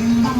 you.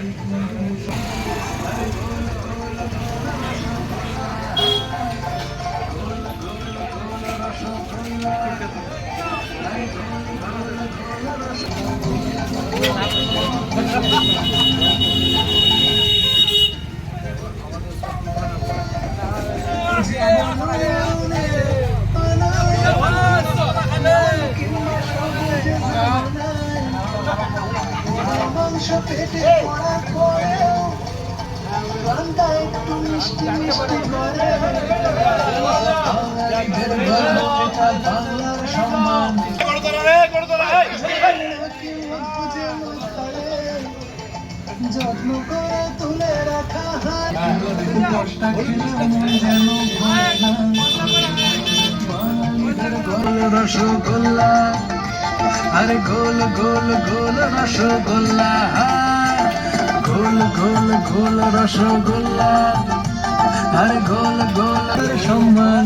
শক্তিশালী মাংস মিষ্টি করে বাংলার সম্মান যত্ন করে তুলে রাখা হয় মন গর্ব রসগোল্লা আরে গোল গোল গোল রসগোল্লা গোল গোল গোল রসগোল্লা আরে গোল গোল সম্মান।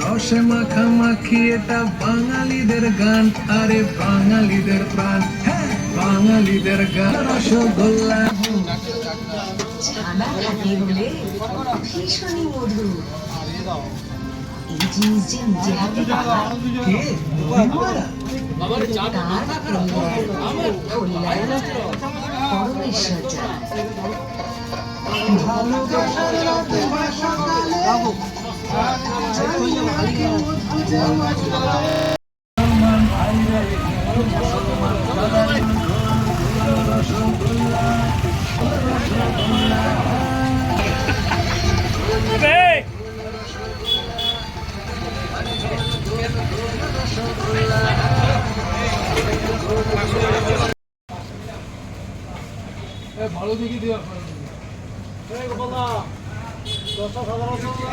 রসে মাখা মাখি এটা বাঙালিদের গান। আরে বাঙালিদের প্রাণ। হ্যাঁ, বাঙালিদের গান। রসগোল্লা। ছানা ভীষণই এই জিনিস যে নিজে হাতে পরমেশ্বর ভালোবাসার ভালো দিকে দেওয়া সাড়ে চারশো রুপিয়া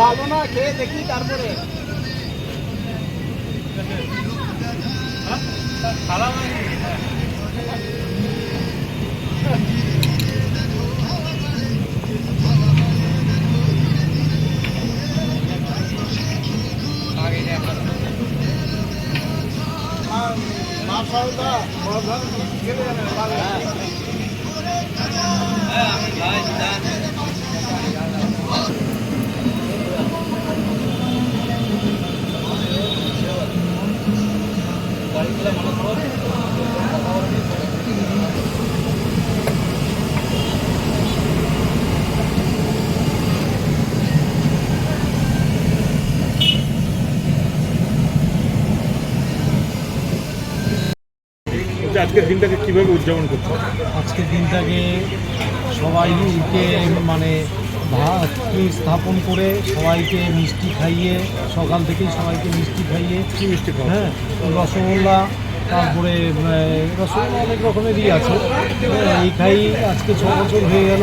ভালো না খেয়ে দেখি তারপরে খাওয়া বড় ধর আজকের দিনটাকে কীভাবে উদযাপন করছ আজকের দিনটাকে সবাইকে মানে ভাত স্থাপন করে সবাইকে মিষ্টি খাইয়ে সকাল থেকেই সবাইকে মিষ্টি খাইয়ে কি মিষ্টি খাওয়া হ্যাঁ রসগোল্লা তারপরে রসগোল্লা অনেক রকমেরই আছে। হ্যাঁ, এই খাই আজকে ছ বছর হয়ে গেল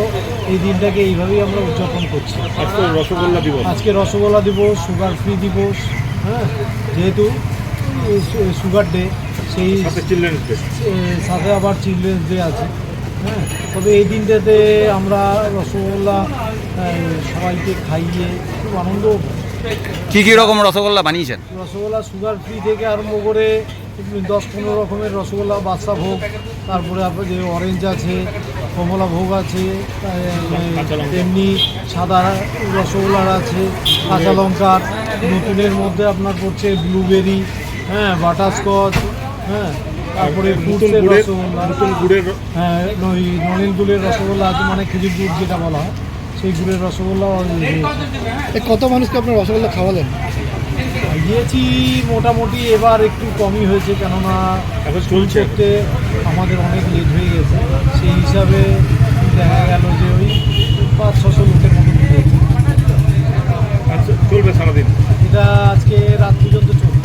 এই দিনটাকে এইভাবেই আমরা উদযাপন করছি। আজকে রসগোল্লা দিবস। আজকে রসগোল্লা দিবস সুগার ফ্রি দিবস হ্যাঁ যেহেতু সুগার ডে সেই সাথে আবার চিলড্রেন্স ডে আছে হ্যাঁ? তবে এই দিনটাতে আমরা রসগোল্লা সবাইকে খাইয়ে খুব আনন্দ কি কি রকম রসগোল্লা বানিয়েছেন? রসগোল্লা সুগার ফ্রি থেকে আরম্ভ করে দশ পনেরো রকমের রসগোল্লা বাদশা ভোগ তারপরে আপনার যে অরেঞ্জ আছে কমলা ভোগ আছে তেমনি সাদা রসগোল্লার আছে কাঁচা লঙ্কার নতুনের মধ্যে আপনার পড়ছে ব্লুবেরি হ্যাঁ বাটারস্কচ হ্যাঁ তারপরে নতুন গুড়ের নতুন গুড়ের হ্যাঁ ওই নলেন গুড়ের রসগোল্লা আছে মানে খেজুর গুড় যেটা বলা হয় সেই গুড়ের রসগোল্লা কত মানুষকে আপনার রসগোল্লা খাওয়ালেন? গিয়েছি মোটামুটি এবার একটু কমই হয়েছে কেননা এখন চলছে। আমাদের অনেক লেট হয়ে গেছে সেই হিসাবে দেখা গেল যে ওই পাঁচ ছশো লোকের মতো আচ্ছা চলবে সারাদিন। এটা আজকে রাত পর্যন্ত চলবে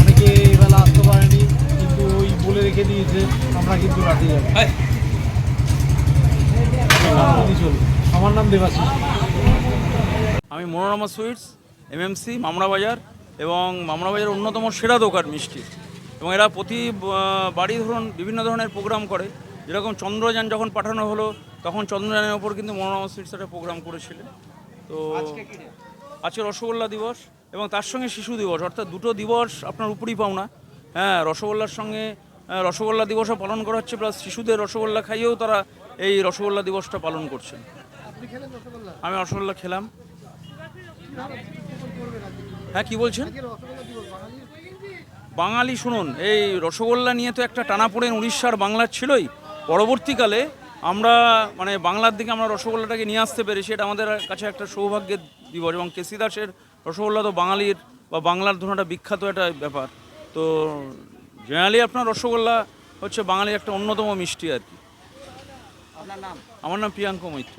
অনেকে এবেলা আসতে পারেনি কিন্তু ওই বলে রেখে দিয়েছে আমরা নাম দেবাশিস আমি মনোরমা সুইটস এমএমসি মামরা বাজার এবং মামরা বাজার অন্যতম সেরা দোকান মিষ্টি। এবং এরা প্রতি বাড়ি ধরুন বিভিন্ন ধরনের প্রোগ্রাম করে। যেরকম চন্দ্রযান যখন পাঠানো হলো তখন চন্দ্রযানের ওপর কিন্তু মনোরমা সুইটস একটা প্রোগ্রাম করেছিলেন। তো আজকে রসগোল্লা দিবস এবং তার সঙ্গে শিশু দিবস অর্থাৎ দুটো দিবস আপনার উপরই পাওনা। হ্যাঁ রসগোল্লার সঙ্গে রসগোল্লা দিবসও পালন করা হচ্ছে, প্লাস শিশুদের রসগোল্লা খাইয়েও তারা এই রসগোল্লা দিবসটা পালন করছেন। আমি রসগোল্লা খেলাম। হ্যাঁ কি বলছেন? বাঙালি, শুনুন, এই রসগোল্লা নিয়ে তো একটা টানাপোড়েন উড়িষ্যার বাংলার ছিলই। পরবর্তীকালে আমরা মানে বাংলার দিকে আমরা রসগোল্লাটাকে নিয়ে আসতে পেরেছি, এটা আমাদের কাছে একটা সৌভাগ্যের দিবস, এবং কেসি দাসের রসগোল্লা তো বাঙালির বা বাংলার ধরুন বিখ্যাত একটা ব্যাপার। তো জেনারেলি আপনার রসগোল্লা হচ্ছে বাঙালির একটা অন্যতম মিষ্টি আর কি। আপনার নাম? আমার নাম প্রিয়াঙ্ক মৈত্র।